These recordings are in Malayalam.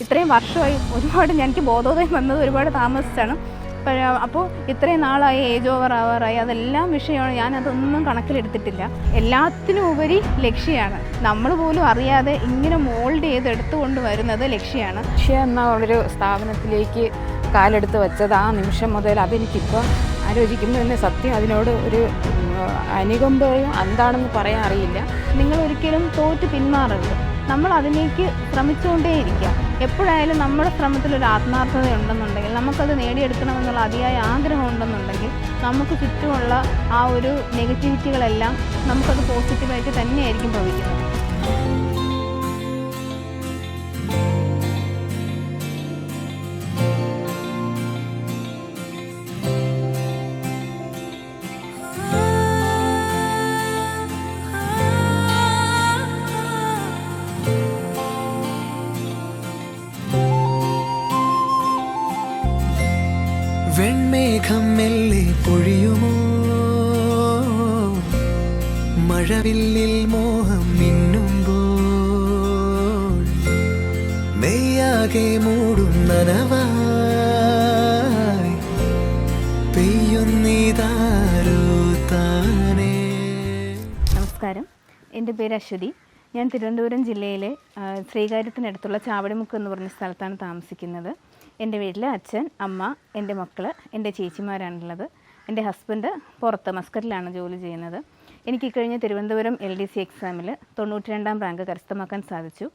ഇത്രയും വർഷമായി ഒരുപാട് എനിക്ക് ബോധോദയം വന്നത് ഒരുപാട് താമസിച്ചാണ്. അപ്പോൾ ഇത്രയും നാളായി ഏജ് ഓവർ ആവാറായി. അതെല്ലാം വിഷയമാണ്. ഞാനതൊന്നും കണക്കിലെടുത്തിട്ടില്ല. എല്ലാത്തിനും ഉപരി ലക്ഷ്യമാണ്. നമ്മൾ പോലും അറിയാതെ ഇങ്ങനെ മോൾഡ് ചെയ്ത് എടുത്തുകൊണ്ട് വരുന്നത് ലക്ഷ്യമാണ്. ലക്ഷ്യ എന്ന ഒരു സ്ഥാപനത്തിലേക്ക് കാലെടുത്ത് വെച്ചത് ആ നിമിഷം മുതൽ അതെനിക്കിപ്പോൾ ആലോചിക്കുമ്പോൾ തന്നെ സത്യം അതിനോട് ഒരു അനുകമ്പയും എന്താണെന്ന് പറയാൻ അറിയില്ല. നിങ്ങൾ ഒരിക്കലും തോറ്റ് പിന്മാറരുത്. നമ്മൾ അതിലേക്ക് ശ്രമിച്ചുകൊണ്ടേയിരിക്കുക എപ്പോഴായാലും നമ്മുടെ ശ്രമത്തിൽ ഒരു ആത്മാർത്ഥത ഉണ്ടെന്നുണ്ടെങ്കിൽ നമുക്കത് നേടിയെടുക്കണമെന്നുള്ള അതിയായ ആഗ്രഹം ഉണ്ടെന്നുണ്ടെങ്കിൽ നമുക്ക് ചുറ്റുമുള്ള ആ ഒരു നെഗറ്റിവിറ്റികളെല്ലാം നമുക്കത് പോസിറ്റീവായിട്ട് തന്നെയായിരിക്കും ഭവിക്കുന്നത്. നമസ്കാരം. എന്റെ പേര് അശ്വതി. ഞാൻ തിരുവനന്തപുരം ജില്ലയിലെ ശ്രീകാര്യത്തിനടുത്തുള്ള ചാവടിമുക്ക് എന്ന് പറഞ്ഞ സ്ഥലത്താണ് താമസിക്കുന്നത്. എന്റെ വീട്ടിൽ അച്ഛൻ അമ്മ എന്റെ മക്കൾ എന്റെ ചേച്ചിമാരാണുള്ളത്. എന്റെ ഹസ്ബൻഡ് പുറത്ത് മസ്കറ്റിലാണ് ജോലി ചെയ്യുന്നത്. എനിക്ക് കഴിഞ്ഞ തിരുവനന്തപുരം എൽ ഡി സി എക്സാമിൽ തൊണ്ണൂറ്റി രണ്ടാം റാങ്ക് കരസ്ഥമാക്കാൻ സാധിച്ചു.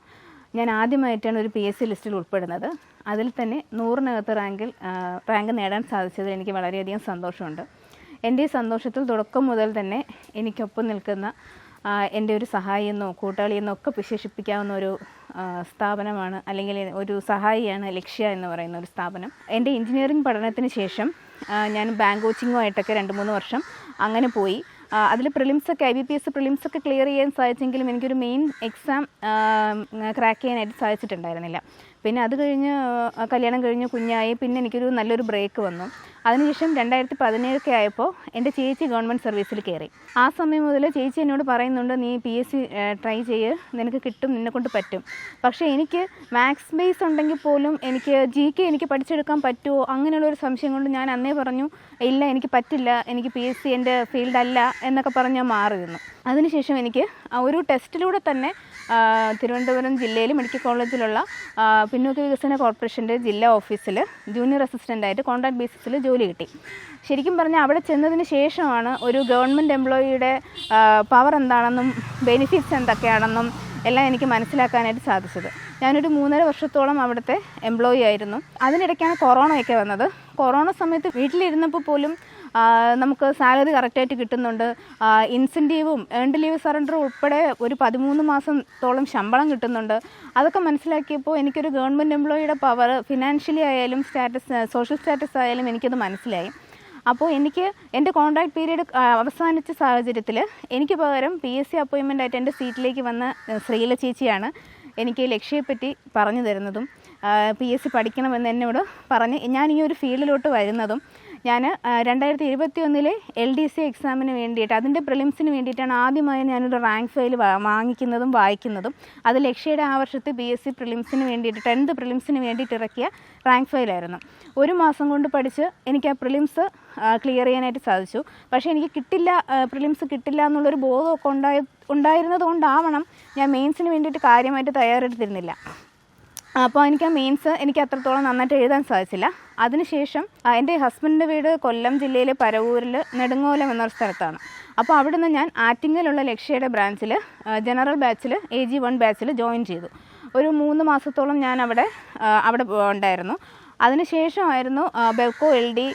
ഞാൻ ആദ്യമായിട്ടാണ് ഒരു പി എസ് സി ലിസ്റ്റിൽ ഉൾപ്പെടുന്നത്. അതിൽ തന്നെ നൂറിനകത്ത് റാങ്കിൽ റാങ്ക് നേടാൻ സാധിച്ചതിൽ എനിക്ക് വളരെയധികം സന്തോഷമുണ്ട്. എന്റെ ഈ സന്തോഷത്തിൽ തുടക്കം മുതൽ തന്നെ എനിക്കൊപ്പം നിൽക്കുന്ന എന്റെ ഒരു സഹായിയെന്നോ കൂട്ടാളിയെന്നോ ഒക്കെ വിശേഷിപ്പിക്കാവുന്ന ഒരു സ്ഥാപനമാണ് അല്ലെങ്കിൽ ഒരു സഹായിയാണ് ലക്ഷ്യ എന്ന് പറയുന്ന ഒരു സ്ഥാപനം. എന്റെ എഞ്ചിനീയറിംഗ് പഠനത്തിന് ശേഷം ഞാൻ ബാങ്ക് കോച്ചിങ്ങുമായിട്ടൊക്കെ രണ്ട് മൂന്ന് വർഷം അങ്ങനെ പോയി. അതിൽ പ്രിലിംസൊക്കെ ഐ ബി പി എസ് പ്രിലിംസൊക്കെ ക്ലിയർ ചെയ്യാൻ സാധിച്ചെങ്കിലും എനിക്കൊരു മെയിൻ എക്സാം ക്രാക്ക് ചെയ്യാനായിട്ട് സാധിച്ചിട്ടുണ്ടായിരുന്നില്ല. പിന്നെ അത് കഴിഞ്ഞ് കല്യാണം കഴിഞ്ഞ് കുഞ്ഞായി പിന്നെ എനിക്കൊരു നല്ലൊരു ബ്രേക്ക് വന്നു. അതിനുശേഷം രണ്ടായിരത്തി പതിനേഴൊക്കെ ആയപ്പോൾ എന്റെ ചേച്ചി ഗവൺമെന്റ് സർവീസിൽ കയറി. ആ സമയം മുതൽ ചേച്ചി എന്നോട് പറയുന്നുണ്ട് നീ പി എസ് സി ട്രൈ ചെയ്യ്. നിനക്ക് കിട്ടും നിന്നെ കൊണ്ട് പറ്റും. പക്ഷേ എനിക്ക് മാത്സ് ബേസ് ഉണ്ടെങ്കിൽ പോലും എനിക്ക് ജി കെ എനിക്ക് പഠിച്ചെടുക്കാൻ പറ്റുമോ അങ്ങനെയുള്ള ഒരു സംശയം കൊണ്ട് ഞാൻ അന്നേ പറഞ്ഞു ഇല്ല എനിക്ക് പറ്റില്ല. എനിക്ക് പി എസ് സി എന്റെ ഫീൽഡല്ല എന്നൊക്കെ പറഞ്ഞ് ഞാൻ മാറി നിന്നു അതിനുശേഷം എനിക്ക് ഒരു ടെസ്റ്റിലൂടെ തന്നെ തിരുവനന്തപുരം ജില്ലയിൽ മെഡിക്കൽ കോളേജിലുള്ള പിന്നോക്ക വികസന കോർപ്പറേഷന്റെ ജില്ലാ ഓഫീസിൽ ജൂനിയർ അസിസ്റ്റന്റായിട്ട് കോൺട്രാക്ട് ബേസിസിൽ ജോലി കിട്ടി. ശരിക്കും പറഞ്ഞാൽ അവിടെ ചെന്നതിന് ശേഷമാണ് ഒരു ഗവൺമെന്റ് എംപ്ലോയിയുടെ പവർ എന്താണെന്നും ബെനിഫിറ്റ്സ് എന്തൊക്കെയാണെന്നും എല്ലാം എനിക്ക് മനസ്സിലാക്കാനായിട്ട് സാധിച്ചത്. ഞാനൊരു മൂന്നര വർഷത്തോളം അവിടുത്തെ എംപ്ലോയി ആയിരുന്നു. അതിനിടയ്ക്കാണ് കൊറോണയൊക്കെ വന്നത്. കൊറോണ സമയത്ത് വീട്ടിലിരുന്നപ്പോൾ പോലും നമുക്ക് സാലറി കറക്റ്റായിട്ട് കിട്ടുന്നുണ്ട്. ഇൻസെന്റീവും ഏൺഡ് ലീവ് സറണ്ടറും ഉൾപ്പെടെ ഒരു പതിമൂന്ന് മാസത്തോളം ശമ്പളം കിട്ടുന്നുണ്ട്. അതൊക്കെ മനസ്സിലാക്കിയപ്പോൾ എനിക്കൊരു ഗവൺമെന്റ് എംപ്ലോയിയുടെ പവർ ഫിനാൻഷ്യലി ആയാലും സ്റ്റാറ്റസ് സോഷ്യൽ സ്റ്റാറ്റസ് ആയാലും എനിക്കത് മനസ്സിലായി. അപ്പോൾ എനിക്ക് എന്റെ കോൺട്രാക്ട് പീരീഡ് അവസാനിച്ച സാഹചര്യത്തിൽ എനിക്ക് പകരം പി എസ് സി അപ്പോയിൻമെന്റ് ആയിട്ട് എന്റെ സീറ്റിലേക്ക് വന്ന ശ്രീല ചേച്ചിയാണ് എനിക്ക് ലക്ഷ്യയെപ്പറ്റി പറഞ്ഞു തരുന്നതും പി എസ് സി പഠിക്കണമെന്ന് എന്നോട് പറഞ്ഞ് ഞാൻ ഈ ഒരു ഫീൽഡിലോട്ട് വരുന്നതും ഞാൻ രണ്ടായിരത്തി ഇരുപത്തി ഒന്നിലെ എൽ ഡി സി എക്സാമിന് വേണ്ടിയിട്ട് അതിന്റെ പ്രിലിംസിന് വേണ്ടിയിട്ടാണ് ആദ്യമായി ഞാനൊരു റാങ്ക് ഫയൽ വാങ്ങിക്കുന്നതും വായിക്കുന്നതും. അത് ലക്ഷ്യയുടെ ആ വർഷത്തെ ബി എസ് സി പ്രിലിംസിന് വേണ്ടിയിട്ട് ടെൻത്ത് പ്രിലിംസിന് വേണ്ടിയിട്ട് ഇറക്കിയ റാങ്ക് ഫയലായിരുന്നു. ഒരു മാസം കൊണ്ട് പഠിച്ച് എനിക്ക് ആ പ്രിലിംസ് ക്ലിയർ ചെയ്യാനായിട്ട് സാധിച്ചു. പക്ഷേ എനിക്ക് കിട്ടില്ല പ്രിലിംസ് കിട്ടില്ല എന്നുള്ളൊരു ബോധമൊക്കെ ഉണ്ടായ ഉണ്ടായിരുന്നത് കൊണ്ടാവണം ഞാൻ മെയിൻസിന് വേണ്ടിയിട്ട് കാര്യമായിട്ട് തയ്യാറെടുത്തിരുന്നില്ല. അപ്പോൾ എനിക്ക് മെയിൻസ് എനിക്ക് അത്രത്തോളം നന്നായിട്ട് എഴുതാൻ സാധിച്ചില്ല. അതിനുശേഷം എന്റെ ഹസ്ബൻഡിന്റെ വീട് കൊല്ലം ജില്ലയിലെ പരവൂരിൽ നെടുങ്ങോലം എന്നൊരു സ്ഥലത്താണ്. അപ്പോൾ അവിടെ നിന്ന് ഞാൻ ആറ്റിങ്ങലുള്ള ലക്ഷ്യയുടെ ബ്രാഞ്ചിൽ ജനറൽ ബാച്ചിൽ എ ജി വൺ ബാച്ചിൽ ജോയിൻ ചെയ്തു. ഒരു മൂന്ന് മാസത്തോളം ഞാൻ അവിടെ അവിടെ ഉണ്ടായിരുന്നു. അതിനുശേഷമായിരുന്നു ബെവ്കോ എൽ ഡി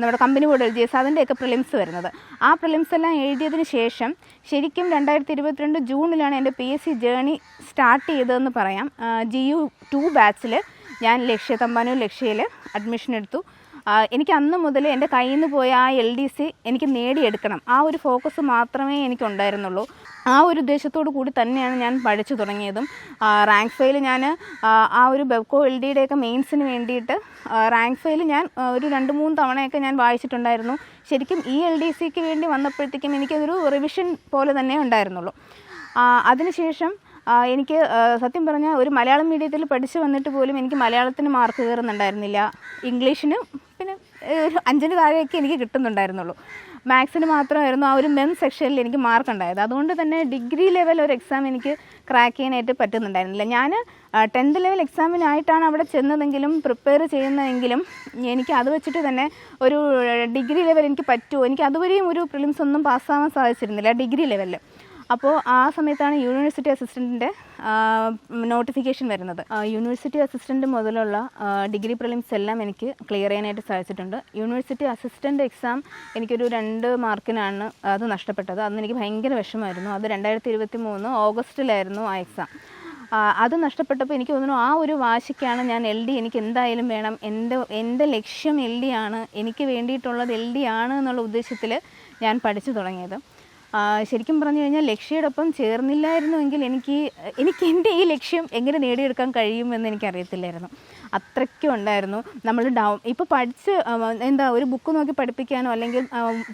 നമ്മുടെ company board L G S അതിന്റെയൊക്കെ പ്രിലിംസ് വരുന്നത്. ആ പ്രിലിംസ് എല്ലാം എഴുതിയതിന് ശേഷം ശരിക്കും രണ്ടായിരത്തി ഇരുപത്തിരണ്ട് ജൂണിലാണ് എന്റെ P S C journey start ചെയ്തതെന്ന് പറയാം. ജി യു ടു ബാച്ചിൽ ഞാൻ ലക്ഷ്യ തമ്പാനൂർ ലക്ഷ്യയിൽ അഡ്മിഷൻ എടുത്തു. എനിക്ക് അന്ന് മുതൽ എന്റെ കയ്യിൽ നിന്ന് പോയ ആ എൽ ഡി സി എനിക്ക് നേടിയെടുക്കണം. ആ ഒരു ഫോക്കസ് മാത്രമേ എനിക്കുണ്ടായിരുന്നുള്ളൂ. ആ ഒരു ഉദ്ദേശത്തോടു കൂടി തന്നെയാണ് ഞാൻ പഠിച്ചു തുടങ്ങിയതും. റാങ്ക് ഫെയിൽ ഞാൻ ആ ഒരു ബെവ്കോ എൽ ഡിയുടെയൊക്കെ മെയിൻസിന് വേണ്ടിയിട്ട് റാങ്ക് ഫെയിൽ ഞാൻ ഒരു രണ്ട് മൂന്ന് തവണയൊക്കെ ഞാൻ വായിച്ചിട്ടുണ്ടായിരുന്നു. ശരിക്കും ഈ എൽ ഡി സിക്ക് വേണ്ടി വന്നപ്പോഴത്തേക്കും എനിക്കതൊരു റിവിഷൻ പോലെ തന്നെ ഉണ്ടായിരുന്നുള്ളൂ. അതിനുശേഷം എനിക്ക് സത്യം പറഞ്ഞാൽ ഒരു മലയാളം മീഡിയത്തിൽ പഠിച്ചു വന്നിട്ട് പോലും എനിക്ക് മലയാളത്തിന് മാർക്ക് കയറുന്നുണ്ടായിരുന്നില്ല ഇംഗ്ലീഷിന് ഒരു അഞ്ചിന് താഴെയൊക്കെ എനിക്ക് കിട്ടുന്നുണ്ടായിരുന്നുള്ളൂ. മാത്സിന് മാത്രമായിരുന്നു ആ ഒരു മെൻ സെക്ഷനിൽ എനിക്ക് മാർക്ക് ഉണ്ടായത്. അതുകൊണ്ട് തന്നെ ഡിഗ്രി ലെവൽ ഒരു എക്സാം എനിക്ക് ക്രാക്ക് ചെയ്യാനായിട്ട് പറ്റുന്നുണ്ടായിരുന്നില്ല. ഞാൻ ടെൻത്ത് ലെവൽ എക്സാമിനായിട്ടാണ് അവിടെ ചെന്നതെങ്കിലും പ്രിപ്പയർ ചെയ്യുന്നതെങ്കിലും എനിക്ക് അത് വെച്ചിട്ട് തന്നെ ഒരു ഡിഗ്രി ലെവൽ എനിക്ക് പറ്റുമോ? എനിക്ക് അതുവരെയും ഒരു പ്രിലിംസ് ഒന്നും പാസ്സാവാൻ സാധിച്ചിരുന്നില്ല ഡിഗ്രി ലെവലിൽ അപ്പോൾ ആ സമയത്താണ് യൂണിവേഴ്സിറ്റി അസിസ്റ്റന്റിന്റെ നോട്ടിഫിക്കേഷൻ വരുന്നത്. യൂണിവേഴ്സിറ്റി അസിസ്റ്റന്റ് മുതലുള്ള ഡിഗ്രി പ്രിലിംസ് എല്ലാം എനിക്ക് ക്ലിയർ ചെയ്യാനായിട്ട് സാധിച്ചിട്ടുണ്ട്. യൂണിവേഴ്സിറ്റി അസിസ്റ്റന്റ് എക്സാം എനിക്കൊരു രണ്ട് മാർക്കിനാണ് അത് നഷ്ടപ്പെട്ടത്. അന്ന് എനിക്ക് ഭയങ്കര വിഷമമായിരുന്നു. അത് രണ്ടായിരത്തി ഇരുപത്തി മൂന്ന് ഓഗസ്റ്റിലായിരുന്നു ആ എക്സാം അത് നഷ്ടപ്പെട്ടപ്പോൾ എനിക്ക് തോന്നുന്നു ആ ഒരു വാശിക്കാണ് ഞാൻ എൽ ഡി എനിക്ക് എന്തായാലും വേണം. എന്റെ എന്റെ ലക്ഷ്യം എൽ ഡി ആണ്. എനിക്ക് വേണ്ടിയിട്ടുള്ളത് എൽ ഡി ആണ് എന്നുള്ള ഉദ്ദേശത്തിൽ ഞാൻ പഠിച്ചു തുടങ്ങിയത്. ശരിക്കും പറഞ്ഞു കഴിഞ്ഞാൽ ലക്ഷ്യയോടൊപ്പം ചേർന്നില്ലായിരുന്നുവെങ്കിൽ എനിക്ക് എനിക്ക് എന്റെ ഈ ലക്ഷ്യം എങ്ങനെ നേടിയെടുക്കാൻ കഴിയുമെന്ന് എനിക്കറിയത്തില്ലായിരുന്നു. അത്രയ്ക്കും ഉണ്ടായിരുന്നു. നമ്മൾ ഡൗൺ ഇപ്പോൾ പഠിച്ച് എന്താ ഒരു ബുക്ക് നോക്കി പഠിപ്പിക്കാനോ അല്ലെങ്കിൽ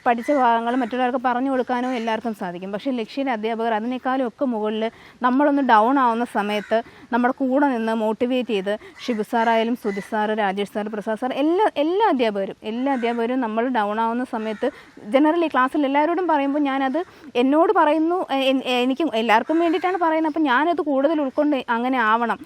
പഠിച്ച ഭാഗങ്ങൾ മറ്റുള്ളവർക്ക് പറഞ്ഞു കൊടുക്കാനോ എല്ലാവർക്കും സാധിക്കും. പക്ഷേ ലക്ഷ്യയുടെ അധ്യാപകർ അതിനേക്കാളും ഒക്കെ മുകളിൽ നമ്മളൊന്ന് ഡൗൺ ആവുന്ന സമയത്ത് നമ്മുടെ കൂടെ നിന്ന് മോട്ടിവേറ്റ് ചെയ്ത് Shibu സാറായാലും Sudhi sir Rajesh sir Prasad sir എല്ലാ എല്ലാ അധ്യാപകരും എല്ലാ അധ്യാപകരും നമ്മൾ ഡൗൺ ആവുന്ന സമയത്ത് ജനറലി ക്ലാസ്സിൽ എല്ലാവരോടും പറയുമ്പോൾ ഞാനത് എന്നോട് പറയുന്നു എനിക്ക് എല്ലാവർക്കും വേണ്ടിയിട്ടാണ് പറയുന്നത്. അപ്പം ഞാനത് കൂടുതൽ ഉൾക്കൊണ്ട് അങ്ങനെ ആവണം.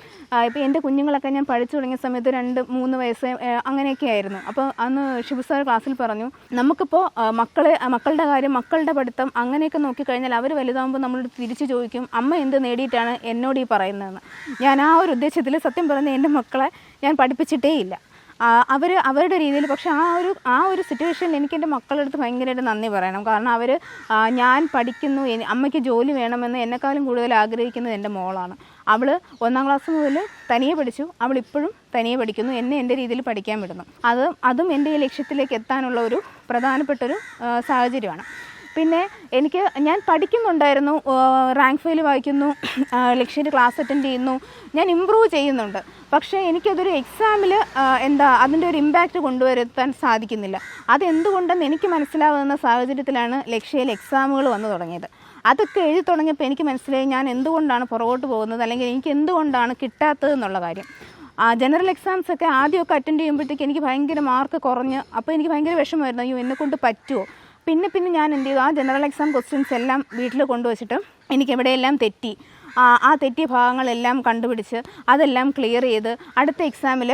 ഇപ്പോൾ എന്റെ കുഞ്ഞുങ്ങളൊക്കെ ഞാൻ പഠിച്ചു തുടങ്ങിയ സമയത്ത് രണ്ട് മൂന്ന് വയസ്സ് അങ്ങനെയൊക്കെ ആയിരുന്നു. അപ്പോൾ അന്ന് ഷിബു സാർ ക്ലാസ്സിൽ പറഞ്ഞു നമുക്കിപ്പോൾ മക്കളെ മക്കളുടെ കാര്യം മക്കളുടെ പഠിത്തം അങ്ങനെയൊക്കെ നോക്കിക്കഴിഞ്ഞാൽ അവർ വലുതാകുമ്പോൾ നമ്മളോട് തിരിച്ചു ചോദിക്കും അമ്മ എന്ത് നേടിയിട്ടാണ് എന്നോട് ഈ പറയുന്നതെന്ന്. ഞാൻ ആ ഒരു ഉദ്ദേശത്തിൽ സത്യം പറഞ്ഞ എന്റെ മക്കളെ ഞാൻ പഠിപ്പിച്ചിട്ടേ ഇല്ല അവർ അവരുടെ രീതിയിൽ പക്ഷേ ആ ഒരു ആ ഒരു സിറ്റുവേഷനിൽ എനിക്ക് എന്റെ മക്കളുടെ അടുത്ത് ഭയങ്കരമായിട്ട് നന്ദി പറയണം. കാരണം അവർ ഞാൻ പഠിക്കുന്നു അമ്മയ്ക്ക് ജോലി വേണമെന്ന് എന്നെക്കാളും കൂടുതൽ ആഗ്രഹിക്കുന്നത് എന്റെ മോളാണ്. അവൾ ഒന്നാം ക്ലാസ് മുതൽ തനിയെ പഠിച്ചു. അവൾ ഇപ്പോഴും തനിയെ പഠിക്കുന്നു. എന്നെ എന്റെ രീതിയിൽ പഠിക്കാൻ വിടുന്നു. അത് അതും എന്റെ ലക്ഷ്യത്തിലേക്ക് എത്താനുള്ള ഒരു പ്രധാനപ്പെട്ടൊരു സാഹചര്യമാണ്. പിന്നെ എനിക്ക് ഞാൻ പഠിക്കുന്നുണ്ടായിരുന്നു റാങ്ക് ഫെയിൽ വായിക്കുന്നു ലക്ഷ്യന്റെ ക്ലാസ് അറ്റൻഡ് ചെയ്യുന്നു ഞാൻ ഇമ്പ്രൂവ് ചെയ്യുന്നുണ്ട്. പക്ഷേ എനിക്കതൊരു എക്സാമിൽ എന്താ അതിന്റെ ഒരു ഇമ്പാക്റ്റ് കൊണ്ടുവരുത്താൻ സാധിക്കുന്നില്ല. അതെന്തുകൊണ്ടെന്ന് എനിക്ക് മനസ്സിലാവുന്ന സാഹചര്യത്തിലാണ് ലക്ഷ്യയിൽ എക്സാമുകൾ വന്നു തുടങ്ങിയത്. അതൊക്കെ എഴുതി തുടങ്ങിയപ്പോൾ എനിക്ക് മനസ്സിലായി ഞാൻ എന്തുകൊണ്ടാണ് പുറകോട്ട് പോകുന്നത് അല്ലെങ്കിൽ എനിക്ക് എന്തുകൊണ്ടാണ് കിട്ടാത്തത് എന്നുള്ള കാര്യം. ജനറൽ എക്സാംസ് ഒക്കെ ആദ്യമൊക്കെ അറ്റൻഡ് ചെയ്യുമ്പോഴത്തേക്ക് എനിക്ക് ഭയങ്കര മാർക്ക് കുറഞ്ഞ് അപ്പോൾ എനിക്ക് ഭയങ്കര വിഷമമായിരുന്നു അയ്യോ എന്നെക്കൊണ്ട് പറ്റുമോ പിന്നെ പിന്നെ ഞാൻ എന്ത് ചെയ്തു? ആ ജനറൽ എക്സാം ക്വസ്റ്റ്യൻസ് എല്ലാം വീട്ടിൽ കൊണ്ടുവച്ചിട്ട് എനിക്ക് എവിടെയെല്ലാം തെറ്റി. ആ തെറ്റിയ ഭാഗങ്ങളെല്ലാം കണ്ടുപിടിച്ച് അതെല്ലാം ക്ലിയർ ചെയ്ത് അടുത്ത എക്സാമിൽ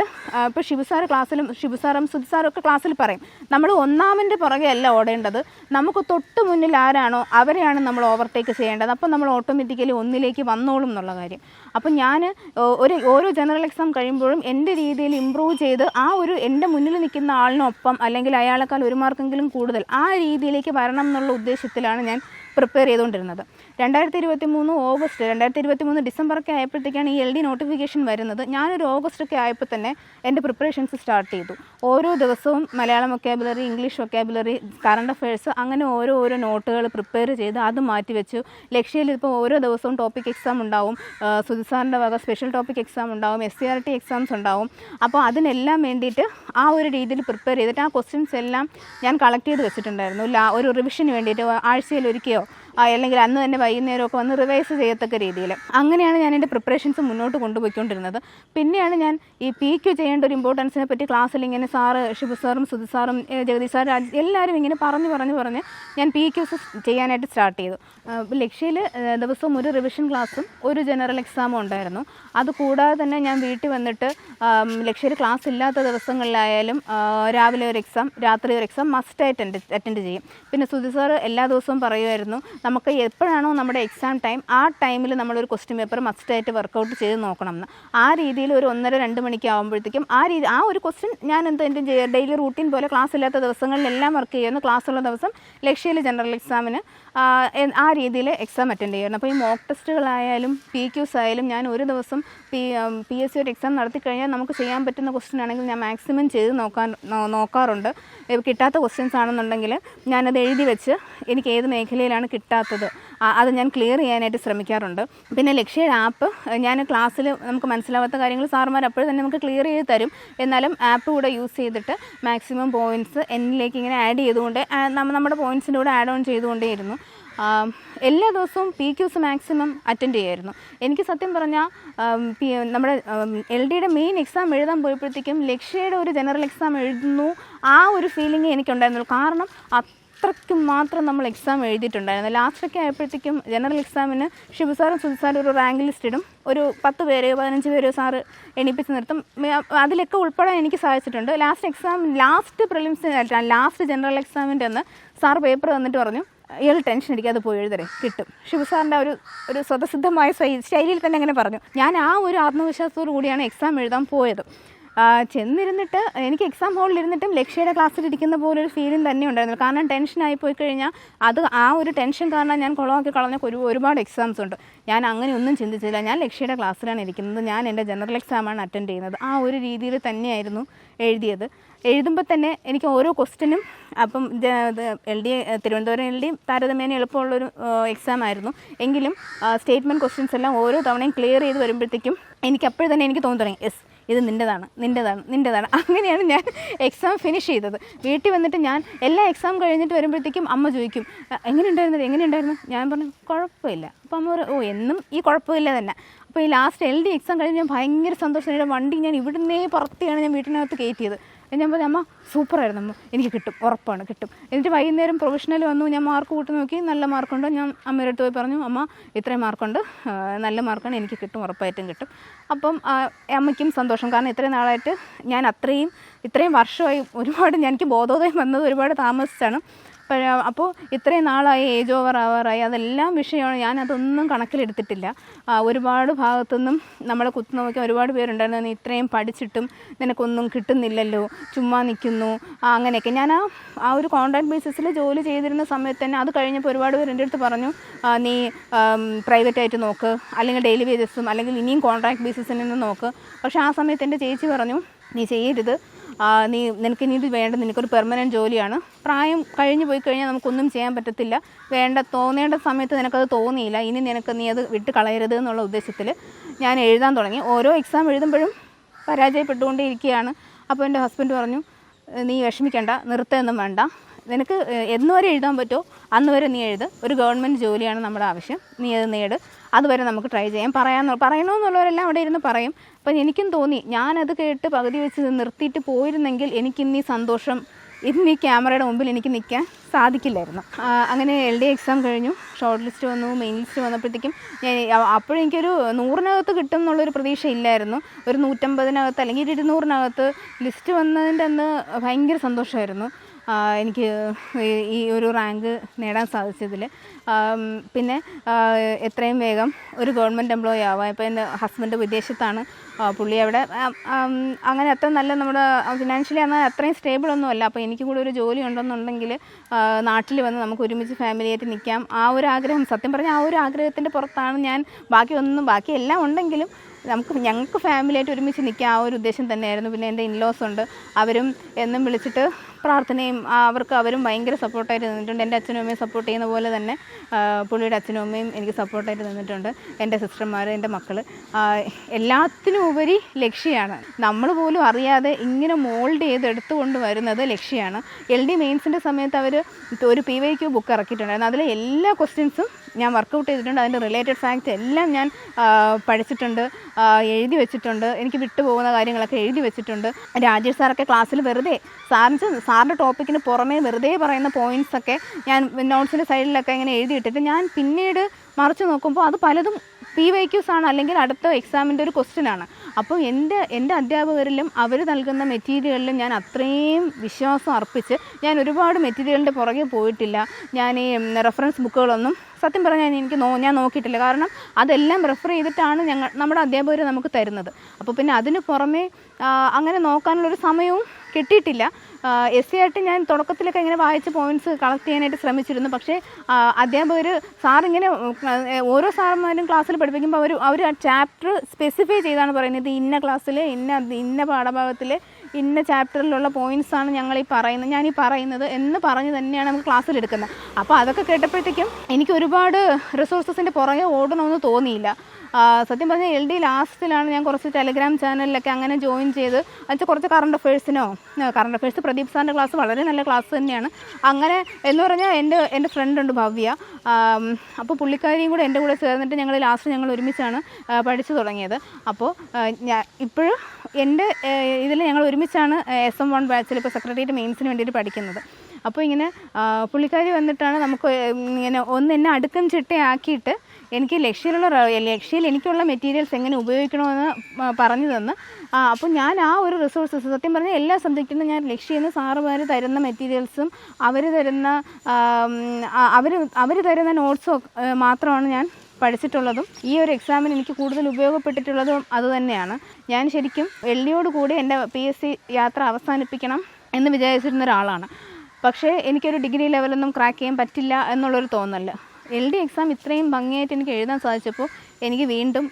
ഇപ്പോൾ ഷിബുസാർ ക്ലാസ്സിലും ഷിബുസാറും സുധിസാറും ഒക്കെ ക്ലാസ്സിൽ പറയും നമ്മൾ ഒന്നാമന്റെ പുറകെ അല്ല ഓടേണ്ടത്. നമുക്ക് തൊട്ട് മുന്നിൽ ആരാണോ അവരെയാണ് നമ്മൾ ഓവർടേക്ക് ചെയ്യേണ്ടത്. അപ്പോൾ നമ്മൾ ഓട്ടോമാറ്റിക്കലി ഒന്നിലേക്ക് വന്നോളും എന്നുള്ള കാര്യം. അപ്പം ഞാൻ ഒരു ഓരോ ജനറൽ എക്സാം കഴിയുമ്പോഴും എന്റെ രീതിയിൽ ഇമ്പ്രൂവ് ചെയ്ത് ആ ഒരു എന്റെ മുന്നിൽ നിൽക്കുന്ന ആളിനൊപ്പം അല്ലെങ്കിൽ അയാളെക്കാൾ ഒരു മാർക്കെങ്കിലും കൂടുതൽ ആ രീതിയിലേക്ക് വരണം എന്നുള്ള ഉദ്ദേശത്തിലാണ് ഞാൻ പ്രിപ്പയർ ചെയ്തുകൊണ്ടിരുന്നത്. രണ്ടായിരത്തി ഇരുപത്തി മൂന്ന് ഓഗസ്റ്റ് രണ്ടായിരത്തി ഇരുപത്തി മൂന്ന് ഡിസംബറൊക്കെ ആയപ്പോഴത്തേക്കാണ് ഈ എൽ ഡി നോട്ടിഫിക്കേഷൻ വരുന്നത്. ഞാനൊരു ഓഗസ്റ്റ് ഒക്കെ ആയപ്പോൾ തന്നെ എന്റെ പ്രിപ്പറേഷൻസ് സ്റ്റാർട്ട് ചെയ്തു. ഓരോ ദിവസവും Malayalam vocabulary English vocabulary current affairs അങ്ങനെ ഓരോ ഓരോ നോട്ടുകൾ പ്രിപ്പയർ ചെയ്ത് അത് മാറ്റി വെച്ചു. ലക്ഷ്യയിൽ ഇപ്പോൾ ഓരോ ദിവസവും ടോപ്പിക് എക്സാം ഉണ്ടാവും. സുധിസാറിന്റെ വക സ്പെഷ്യൽ ടോപ്പിക് എക്സാം ഉണ്ടാവും. S C R T exams ഉണ്ടാവും. അപ്പോൾ അതിനെല്ലാം വേണ്ടിയിട്ട് ആ ഒരു രീതിയിൽ പ്രിപ്പയർ ചെയ്തിട്ട് ആ ക്വസ്റ്റ്യൻസ് എല്ലാം ഞാൻ കളക്ട് ചെയ്ത് വെച്ചിട്ടുണ്ടായിരുന്നു. ഒരു റിവിഷന് വേണ്ടിയിട്ട് ആഴ്ചയിൽ ഒരിക്കയോ അല്ലെങ്കിൽ അന്ന് തന്നെ വൈകുന്നേരമൊക്കെ വന്ന് റിവൈസ് ചെയ്യത്തക്ക രീതിയിൽ. അങ്ങനെയാണ് ഞാൻ എന്റെ പ്രിപ്പറേഷൻസ് മുന്നോട്ട് കൊണ്ടുപോയിക്കൊണ്ടിരുന്നത്. പിന്നെയാണ് ഞാൻ ഈ പി ക്യു ചെയ്യേണ്ട ഒരു ഇമ്പോർട്ടൻസിനെ പറ്റി ക്ലാസ്സിൽ ഇങ്ങനെ സാറ് ഷിബു സാറും സുധി സാറും ജഗദീഷ് സാർ എല്ലാവരും ഇങ്ങനെ പറഞ്ഞു പറഞ്ഞു പറഞ്ഞ് ഞാൻ പി ക്യൂസ് ചെയ്യാനായിട്ട് സ്റ്റാർട്ട് ചെയ്തു. ലക്ഷ്യയിൽ ദിവസവും ഒരു റിവിഷൻ ക്ലാസ്സും ഒരു ജനറൽ എക്സാമും ഉണ്ടായിരുന്നു. അതുകൂടാതെ തന്നെ ഞാൻ വീട്ടിൽ വന്നിട്ട് ലക്ഷ്യയിൽ ക്ലാസ് ഇല്ലാത്ത ദിവസങ്ങളിലായാലും രാവിലെ ഒരു എക്സാം രാത്രി ഒരു എക്സാം മസ്റ്റ് അറ്റൻഡ് ചെയ്യും. പിന്നെ സുധി സാർ എല്ലാ ദിവസവും പറയുമായിരുന്നു നമുക്ക് എപ്പോഴാണോ നമ്മുടെ എക്സാം ടൈം ആ ടൈമിൽ നമ്മളൊരു ക്വസ്റ്റ്യൻ പേപ്പർ മസ്റ്റായിട്ട് വർക്കൗട്ട് ചെയ്ത് നോക്കണം. എന്ന് ആ രീതിയിൽ ഒരു ഒന്നര രണ്ട് മണിക്ക് ആകുമ്പോഴത്തേക്കും ആ രീതി ആ ഒരു ക്വസ്റ്റ്യൻ ഞാൻ എന്ത് എന്റെ ഡെയിലി റൂട്ടീൻ പോലെ ക്ലാസ് ഇല്ലാത്ത ദിവസങ്ങളിലെല്ലാം വർക്ക് ചെയ്യുന്നു ക്ലാസ് ഉള്ള ദിവസം ലക്ഷ്യയിൽ ജനറൽ എക്സാമിന് ആ, രീതിയിൽ എക്സാം അറ്റൻഡ് ചെയ്യണം അപ്പോൾ ഈ മോക്ക് ടെസ്റ്റുകളായാലും പി ക്യൂസ് ആയാലും ഞാൻ ഒരു ദിവസം പി പി എസ് സി ഒരു എക്സാം നടത്തി കഴിഞ്ഞാൽ നമുക്ക് ചെയ്യാൻ പറ്റുന്ന ക്വസ്റ്റ്യൻ ആണെങ്കിൽ ഞാൻ മാക്സിമം ചെയ്ത് നോക്കാൻ നോക്കാറുണ്ട്. കിട്ടാത്ത ക്വസ്റ്റ്യൻസ് ആണെന്നുണ്ടെങ്കിൽ ഞാനത് എഴുതി വെച്ച് എനിക്ക് ഏത് മേഖലയിലാണ് കിട്ടാത്തത് അത് ഞാൻ ക്ലിയർ ചെയ്യാനായിട്ട് ശ്രമിക്കാറുണ്ട്. പിന്നെ ലക്ഷ്യ ആപ്പ് ഞാൻ ക്ലാസ്സിൽ നമുക്ക് മനസ്സിലാവാത്ത കാര്യങ്ങൾ സാറുമാർ അപ്പോഴും തന്നെ നമുക്ക് ക്ലിയർ ചെയ്ത് തരും. എന്നാലും ആപ്പ് കൂടെ യൂസ് ചെയ്തിട്ട് മാക്സിമം പോയിന്റ്സ് എന്നിലേക്ക് ഇങ്ങനെ ആഡ് ചെയ്തുകൊണ്ട് നമ്മുടെ പോയിന്റ്സിന്റെ കൂടെ ആഡ് ഓൺ ചെയ്തുകൊണ്ടേയിരുന്നു. എല്ലാ ദിവസവും പി ക്യൂസ് മാക്സിമം അറ്റൻഡ് ചെയ്യായിരുന്നു. എനിക്ക് സത്യം പറഞ്ഞാൽ നമ്മുടെ എൽ ഡിയുടെ മെയിൻ എക്സാം എഴുതാൻ പോയപ്പോഴത്തേക്കും ലക്ഷ്യയുടെ ഒരു ജനറൽ എക്സാം എഴുതുന്നു. ആ ഒരു ഫീലിംഗ് എനിക്കുണ്ടായിരുന്നുള്ളൂ. കാരണം അത്രയ്ക്ക് മാത്രം നമ്മൾ എക്സാം എഴുതിയിട്ടുണ്ടായിരുന്നു. ലാസ്റ്റൊക്കെ ആയപ്പോഴത്തേക്കും ജനറൽ എക്സാമിന് ഷിബു സാറും ഒരു റാങ്ക് ലിസ്റ്റ് ഇടും. ഒരു പത്ത് പേരെയോ പതിനഞ്ച് പേരെയോ സാറ് എണീപ്പിച്ച് നിർത്തും. അതിലൊക്കെ ഉൾപ്പെടാൻ എനിക്ക് സാധിച്ചിട്ടുണ്ട്. Last exam last prelims last general എക്സാമിന്റെ അന്ന് സാർ പേപ്പർ തന്നിട്ട് പറഞ്ഞു ഇയാൾ ടെൻഷൻ അടിക്കാതെ പോയി എഴുതരേ കിട്ടും. ശിവസാറിന്റെ ഒരു ഒരു സ്വതസിദ്ധമായ ശൈലിയിൽ തന്നെ അങ്ങനെ പറഞ്ഞു. ഞാൻ ആ ഒരു ആത്മവിശ്വാസത്തോടു കൂടിയാണ് എക്സാം എഴുതാൻ പോയത്. ചെന്നിരുന്നിട്ട് എനിക്ക് എക്സാം ഹാളിൽ ഇരുന്നിട്ടും ലക്ഷ്യയുടെ ക്ലാസ്സിൽ ഇരിക്കുന്ന പോലെ ഒരു ഫീലിംഗ് തന്നെ ഉണ്ടായിരുന്നു. കാരണം ടെൻഷനായി പോയി കഴിഞ്ഞാൽ അത് ആ ഒരു ടെൻഷൻ കാരണം ഞാൻ കുളമാക്കി കളഞ്ഞ ഒരു ഒരുപാട് എക്സാംസ് ഉണ്ട്. ഞാൻ അങ്ങനെ ഒന്നും ചിന്തിച്ചില്ല. ഞാൻ ലക്ഷ്യയുടെ ക്ലാസ്സിലാണ് ഇരിക്കുന്നത്. ഞാൻ എന്റെ ജനറൽ എക്സാമാണ് അറ്റൻഡ് ചെയ്യുന്നത്. ആ ഒരു രീതിയിൽ തന്നെയായിരുന്നു എഴുതിയത്. എഴുതുമ്പോൾ തന്നെ എനിക്ക് ഓരോ ക്വസ്റ്റിനും അപ്പം L D Thiruvananthapuram L D താരതമ്യേന എളുപ്പമുള്ളൊരു എക്സാം ആയിരുന്നു. എങ്കിലും സ്റ്റേറ്റ്മെന്റ് ക്വസ്റ്റ്യൻസ് എല്ലാം ഓരോ തവണയും ക്ലിയർ ചെയ്ത് വരുമ്പോഴത്തേക്കും എനിക്ക് അപ്പോഴും തന്നെ എനിക്ക് തോന്നി തുടങ്ങി. യെസ് ഇത് നിന്റെതാണ് നിന്റെതാണ് നിന്റെതാണ് അങ്ങനെയാണ് ഞാൻ എക്സാം ഫിനിഷ് ചെയ്തത്. വീട്ടിൽ വന്നിട്ട് ഞാൻ എല്ലാ എക്സാം കഴിഞ്ഞിട്ട് വരുമ്പോഴത്തേക്കും അമ്മ ചോദിക്കും എങ്ങനെ ഉണ്ടായിരുന്നത് എങ്ങനെ ഉണ്ടായിരുന്നു ഞാൻ പറഞ്ഞു കുഴപ്പമില്ല. അപ്പോൾ അമ്മ പറയും ഓ എന്നും ഈ കുഴപ്പമില്ല തന്നെ. അപ്പോൾ ഈ ലാസ്റ്റ് എൽ ഡി എക്സാം കഴിഞ്ഞ് ഞാൻ ഭയങ്കര സന്തോഷം. എന്റെ വണ്ടി ഞാൻ ഇവിടുന്നേ പുറത്തെയാണ് ഞാൻ വീട്ടിനകത്ത് കയറ്റിയത്. ഞാൻ പറഞ്ഞു അമ്മ സൂപ്പറായിരുന്നു അമ്മ. എനിക്ക് കിട്ടും. ഉറപ്പാണ് കിട്ടും. എന്നിട്ട് വൈകുന്നേരം പ്രൊഫഷണൽ വന്നു. ഞാൻ മാർക്ക് കൂട്ടി നോക്കി. നല്ല മാർക്കുണ്ട് ഞാൻ അമ്മയുടെ അടുത്ത് പോയി പറഞ്ഞു അമ്മ ഇത്രയും മാർക്കുണ്ട് നല്ല മാർക്കാണ് എനിക്ക് കിട്ടും. ഉറപ്പായിട്ടും കിട്ടും. അപ്പം അമ്മയ്ക്കും സന്തോഷം. കാരണം ഇത്രയും നാളായിട്ട് ഞാൻ അത്രയും ഇത്രയും വർഷമായി ഒരുപാട് ഞാൻ- എനിക്ക് ബോധോദയം വന്നത് ഒരുപാട് താമസിച്ചാണ്. അപ്പോൾ ഇത്രയും നാളായി ഏജ് ഓവർ ആവാറായി അതെല്ലാം വിഷയമാണ്. ഞാൻ അതൊന്നും കണക്കിലെടുത്തിട്ടില്ല ഒരുപാട് ഭാഗത്തുനിന്നും നമ്മളെ കുത്തു നോക്കിയ ഒരുപാട് പേരുണ്ടായിരുന്നു. നീ ഇത്രയും പഠിച്ചിട്ടും നിനക്കൊന്നും കിട്ടുന്നില്ലല്ലോ. ചുമ്മാ നിൽക്കുന്നു അങ്ങനെയൊക്കെ. ഞാൻ ആ ആ ഒരു കോൺട്രാക്ട് ബേസിസിൽ ജോലി ചെയ്തിരുന്ന സമയത്ത് തന്നെ അത് കഴിഞ്ഞപ്പോൾ ഒരുപാട് പേര് എന്റെ അടുത്ത് പറഞ്ഞു നീ പ്രൈവറ്റായിട്ട് നോക്ക്. അല്ലെങ്കിൽ ഡെയിലി വേജസും അല്ലെങ്കിൽ ഇനിയും കോൺട്രാക്ട് ബേസിസിൽ നിന്ന് നോക്ക്. പക്ഷേ ആ സമയത്ത് എന്റെ ചേച്ചി പറഞ്ഞു നീ ചെയ്യരുത്. നീ നിനക്ക് ഇനി ഇത് വേണ്ട നിനക്കൊരു പെർമനന്റ് ജോലിയാണ്. പ്രായം കഴിഞ്ഞു പോയി കഴിഞ്ഞാൽ നമുക്കൊന്നും ചെയ്യാൻ പറ്റത്തില്ല. വേണ്ട തോന്നേണ്ട സമയത്ത് നിനക്കത് തോന്നിയില്ല. ഇനി നിനക്ക് നീ അത് വിട്ട് കളയരുത് എന്നുള്ള ഉദ്ദേശത്തിൽ ഞാൻ എഴുതാൻ തുടങ്ങി. ഓരോ എക്സാം എഴുതുമ്പോഴും പരാജയപ്പെട്ടുകൊണ്ടേ ഇരിക്കുകയാണ് അപ്പോൾ എന്റെ ഹസ്ബൻഡ് പറഞ്ഞു നീ വിഷമിക്കേണ്ട നിർത്തുകയൊന്നും വേണ്ട. നിനക്ക് എന്ന് വരെ എഴുതാൻ പറ്റുമോ അന്ന് വരെ നീ എഴുത്. ഒരു ഗവൺമെന്റ് ജോലിയാണ് നമ്മുടെ ആവശ്യം. നീ അത് നേട്. അതുവരെ നമുക്ക് ട്രൈ ചെയ്യാം. പറയാൻ പറയണമെന്നുള്ളവരെല്ലാം അവിടെ ഇരുന്ന് പറയും. അപ്പം എനിക്കും തോന്നി ഞാനത് കേട്ട് പകുതി വെച്ച് നിർത്തിയിട്ട് പോയിരുന്നെങ്കിൽ എനിക്കിന്ന് ഈ സന്തോഷം ഇന്ന് ഈ ക്യാമറയുടെ മുമ്പിൽ എനിക്ക് നിൽക്കാൻ സാധിക്കില്ലായിരുന്നു. അങ്ങനെ എൽ ഡി എക്സാം കഴിഞ്ഞു. ഷോർട്ട് ലിസ്റ്റ് വന്നു മെയിൻ ലിസ്റ്റ് വന്നപ്പോഴത്തേക്കും ഞാൻ അപ്പോഴും എനിക്കൊരു നൂറിനകത്ത് കിട്ടും എന്നുള്ളൊരു പ്രതീക്ഷ ഇല്ലായിരുന്നു. ഒരു നൂറ്റമ്പതിനകത്ത് അല്ലെങ്കിൽ ഒരു ഇരുന്നൂറിനകത്ത് ലിസ്റ്റ് വന്നതിന്റെ അന്ന് ഭയങ്കര സന്തോഷമായിരുന്നു. എനിക്ക് ഈ- ഒരു റാങ്ക് നേടാൻ സാധിച്ചതിൽ. പിന്നെ എത്രയും വേഗം ഒരു ഗവൺമെന്റ് എംപ്ലോയി ആവാം ഇപ്പോൾ എന്റെ ഹസ്ബൻഡ് വിദേശത്താണ്. പുള്ളി അവിടെ അങ്ങനെ അത്ര നല്ല നമ്മുടെ ഫിനാൻഷ്യലി എന്നാൽ അത്രയും സ്റ്റേബിൾ ഒന്നും അല്ല. അപ്പോൾ എനിക്ക് കൂടെ ഒരു ജോലി ഉണ്ടെന്നുണ്ടെങ്കിൽ നാട്ടിൽ വന്ന് നമുക്ക് ഒരുമിച്ച് ഫാമിലിയായിട്ട് നിൽക്കാം. ആ ഒരു ആഗ്രഹം സത്യം പറഞ്ഞാൽ ആ ഒരു ആഗ്രഹത്തിന്റെ പുറത്താണ് ഞാൻ. ബാക്കി ഒന്നും ബാക്കി എല്ലാം ഉണ്ടെങ്കിലും നമുക്ക് ഞങ്ങൾക്ക് ഫാമിലിയായിട്ട് ഒരുമിച്ച് നിൽക്കാം ആ ഒരു ഉദ്ദേശം തന്നെയായിരുന്നു. പിന്നെ എന്റെ ഇൻലോസ് ഉണ്ട്. അവരും എന്നും വിളിച്ചിട്ട് പ്രാർത്ഥനയും അവർക്ക് അവരും ഭയങ്കര സപ്പോർട്ടായിട്ട് നിന്നിട്ടുണ്ട്. എന്റെ അച്ഛനും അമ്മയും സപ്പോർട്ട് ചെയ്യുന്ന പോലെ തന്നെ പുള്ളിയുടെ അച്ഛനും അമ്മയും എനിക്ക് സപ്പോർട്ടായിട്ട് നിന്നിട്ടുണ്ട്. എന്റെ സിസ്റ്റർമാർ എന്റെ മക്കൾ എല്ലാത്തിനും ഉപരി ലക്ഷ്യമാണ് നമ്മൾ പോലും അറിയാതെ ഇങ്ങനെ മോൾഡ് ചെയ്ത് എടുത്തുകൊണ്ട് വരുന്നത് ലക്ഷ്യമാണ്. എൽ ഡി മെയിൻസിന്റെ സമയത്ത് അവർ ഒരു പി വൈ ക്യൂ ബുക്ക് ഇറക്കിയിട്ടുണ്ടായിരുന്നു. അതിലെ എല്ലാ ക്വസ്റ്റ്യൻസും ഞാൻ വർക്കൗട്ട് ചെയ്തിട്ടുണ്ട്. അതിന്റെ റിലേറ്റഡ് ഫാക്റ്റ് എല്ലാം ഞാൻ പഠിച്ചിട്ടുണ്ട്. എഴുതി വെച്ചിട്ടുണ്ട്. എനിക്ക് വിട്ടുപോകുന്ന കാര്യങ്ങളൊക്കെ എഴുതി വെച്ചിട്ടുണ്ട്. രാജേഷ് സാറൊക്കെ ക്ലാസ്സിൽ വെറുതെ സാറിന് സാറിന്റെ ടോപ്പിക്കിന് പുറമേ വെറുതെ പറയുന്ന പോയിന്റ്സ് ഒക്കെ ഞാൻ നോട്ട്സിന്റെ സൈഡിലൊക്കെ ഇങ്ങനെ എഴുതിയിട്ടിട്ട് ഞാൻ പിന്നീട് മറിച്ച് നോക്കുമ്പോൾ അത് പലതും പി വൈ ക്യൂസ് ആണ്. അല്ലെങ്കിൽ അടുത്ത എക്സാമിന്റെ ഒരു ക്വസ്റ്റ്യൻ ആണ്. അപ്പോൾ എന്റെ എന്റെ അധ്യാപകരിലും അവർ നൽകുന്ന മെറ്റീരിയലിലും ഞാൻ അത്രയും വിശ്വാസം അർപ്പിച്ച് ഞാൻ ഒരുപാട് മെറ്റീരിയലിന്റെ പുറകെ പോയിട്ടില്ല. ഞാൻ ഈ റെഫറൻസ് ബുക്കുകളൊന്നും സത്യം പറഞ്ഞാൽ എനിക്ക് നോ ഞാൻ നോക്കിയിട്ടില്ല. കാരണം അതെല്ലാം റെഫർ ചെയ്തിട്ടാണ് ഞങ്ങൾ നമ്മുടെ അധ്യാപകർ നമുക്ക് തരുന്നത്. അപ്പോൾ പിന്നെ അതിന് പുറമേ അങ്ങനെ നോക്കാനുള്ളൊരു സമയവും കിട്ടിയിട്ടില്ല. എസ് സി ആയിട്ട് ഞാൻ തുടക്കത്തിലൊക്കെ ഇങ്ങനെ വായിച്ച് പോയിന്റ്സ് കളക്ട് ചെയ്യാനായിട്ട് ശ്രമിച്ചിരുന്നു. പക്ഷേ അധ്യാപകർ സാറിങ്ങനെ ഓരോ സാറന്മാരും ക്ലാസ്സിൽ പഠിപ്പിക്കുമ്പോൾ അവർ അവർ ചാപ്റ്റർ സ്പെസിഫൈ ചെയ്താണ് പറയുന്നത്. ഇന്ന ക്ലാസ്സിൽ ഇന്ന ഇന്ന പാഠഭാഗത്തിൽ ഇന്ന ചാപ്റ്ററിലുള്ള പോയിന്റ്സ് ആണ് ഞങ്ങൾ ഈ പറയുന്നത് ഞാൻ ഈ പറയുന്നത് എന്ന് പറഞ്ഞ് തന്നെയാണ് നമുക്ക് ക്ലാസ്സിൽ എടുക്കുന്നത്. അപ്പോൾ അതൊക്കെ കേട്ടപ്പോഴത്തേക്കും എനിക്ക് ഒരുപാട് റിസോഴ്സസിന്റെ പുറകെ ഓടണമെന്ന് തോന്നിയില്ല. സത്യം പറഞ്ഞാൽ എൽ ഡി ലാസ്റ്റിലാണ് ഞാൻ കുറച്ച് ടെലിഗ്രാം ചാനലിലൊക്കെ അങ്ങനെ ജോയിൻ ചെയ്ത്. എന്നുവെച്ചാൽ കുറച്ച് കറണ്ട് അഫയേഴ്സിനോ കറണ്ട് അഫയേഴ്സ് പ്രദീപ് സാറിന്റെ ക്ലാസ് വളരെ നല്ല ക്ലാസ് തന്നെയാണ്. അങ്ങനെ എന്ന് പറഞ്ഞാൽ എന്റെ എന്റെ ഫ്രണ്ട് ഉണ്ട് ഭവ്യ. അപ്പോൾ പുള്ളിക്കാരിയും കൂടെ എന്റെ കൂടെ ചേർന്നിട്ട് ഞങ്ങൾ ലാസ്റ്റ് ഞങ്ങൾ ഒരുമിച്ചാണ് പഠിച്ചു തുടങ്ങിയത്. അപ്പോൾ ഞാൻ ഇപ്പോഴും എന്റെ ഇതിൽ ഞങ്ങൾ ഒരുമിച്ചാണ് എസ് എം വൺ ബാച്ചിൽ ഇപ്പോൾ സെക്രട്ടേറിയറ്റ് മെയിൻസിന് വേണ്ടിയിട്ട് പഠിക്കുന്നത്. അപ്പോൾ ഇങ്ങനെ പുള്ളിക്കാരി വന്നിട്ടാണ് നമുക്ക് ഇങ്ങനെ ഒന്ന് എന്നെ അടുക്കും ചിട്ടയാക്കിയിട്ട് എനിക്ക് ലക്ഷ്യയിലുള്ള ലക്ഷ്യയിൽ എനിക്കുള്ള മെറ്റീരിയൽസ് എങ്ങനെ ഉപയോഗിക്കണമെന്ന് പറഞ്ഞു തന്ന്. അപ്പോൾ ഞാൻ ആ ഒരു റിസോഴ്സസ് സത്യം പറഞ്ഞാൽ എല്ലാ സബ്ജക്റ്റിനും ഞാൻ ലക്ഷ്യയിൽ നിന്ന് സാറുമാർ തരുന്ന മെറ്റീരിയൽസും അവർ തരുന്ന അവർ അവർ തരുന്ന നോട്ട്സും മാത്രമാണ് ഞാൻ പഠിച്ചിട്ടുള്ളതും ഈ ഒരു എക്സാമിന് എനിക്ക് കൂടുതൽ ഉപയോഗപ്പെട്ടിട്ടുള്ളതും അതുതന്നെയാണ് ഞാൻ ശരിക്കും എള്ളിയോട് കൂടി എന്റെ പി എസ് സി യാത്ര അവസാനിപ്പിക്കണം എന്ന് വിചാരിച്ചിരുന്ന ഒരാളാണ്. പക്ഷേ എനിക്കൊരു ഡിഗ്രി ലെവലൊന്നും ക്രാക്ക് ചെയ്യാൻ പറ്റില്ല എന്നുള്ളൊരു തോന്നൽ. എൽ ഡി എക്സാം ഇത്രയും ഭംഗിയായിട്ട് എനിക്ക് എഴുതാൻ സാധിച്ചപ്പോൾ എനിക്ക് വീണ്ടും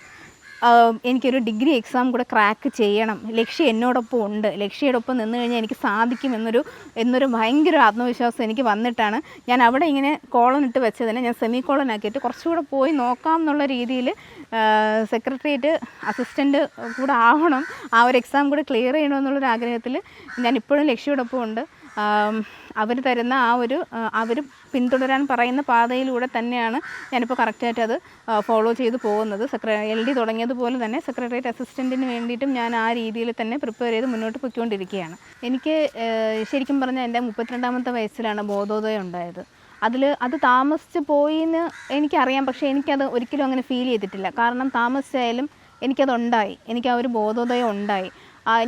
എനിക്കൊരു ഡിഗ്രി എക്സാം കൂടെ ക്രാക്ക് ചെയ്യണം. ലക്ഷ്യം എന്നോടൊപ്പം ഉണ്ട്. ലക്ഷ്യയോടൊപ്പം നിന്ന് കഴിഞ്ഞാൽ എനിക്ക് സാധിക്കും എന്നൊരു എന്നൊരു ഭയങ്കര ആത്മവിശ്വാസം എനിക്ക് വന്നിട്ടാണ്. ഞാൻ അവിടെ ഇങ്ങനെ കോളൻ ഇട്ട് വെച്ചതിനെ ഞാൻ സെമി കോളൻ ആക്കിയിട്ട് കുറച്ചുകൂടെ പോയി നോക്കാം എന്നുള്ള രീതിയിൽ സെക്രട്ടേറിയറ്റ് അസിസ്റ്റന്റ് കൂടെ ആവണം. ആ ഒരു എക്സാം കൂടെ ക്ലിയർ ചെയ്യണമെന്നുള്ളൊരു ആഗ്രഹത്തിൽ ഞാൻ ഇപ്പോഴും ലക്ഷ്യയോടൊപ്പം ഉണ്ട്. അവർ തരുന്ന ആ ഒരു അവർ പിന്തുടരാൻ പറയുന്ന പാതയിലൂടെ തന്നെയാണ് ഞാനിപ്പോൾ കറക്റ്റായിട്ട് അത് ഫോളോ ചെയ്ത് പോകുന്നത്. സെക്ര എൽ ഡി തുടങ്ങിയതുപോലെ തന്നെ സെക്രട്ടേറിയറ്റ് അസിസ്റ്റന്റിന് വേണ്ടിയിട്ടും ഞാൻ ആ രീതിയിൽ തന്നെ പ്രിപ്പയർ ചെയ്ത് മുന്നോട്ട് പൊയ്ക്കൊണ്ടിരിക്കുകയാണ്. എനിക്ക് ശരിക്കും പറഞ്ഞാൽ എന്റെ മുപ്പത്തിരണ്ടാമത്തെ വയസ്സിലാണ് ബോധോദയം ഉണ്ടായത്. അതിൽ അത് താമസിച്ച് പോയി എന്ന് എനിക്കറിയാം പക്ഷേ എനിക്കത് ഒരിക്കലും അങ്ങനെ ഫീൽ ചെയ്തിട്ടില്ല. കാരണം താമസിച്ചായാലും എനിക്കതുണ്ടായി. എനിക്ക് ആ ഒരു ബോധോദയം ഉണ്ടായി.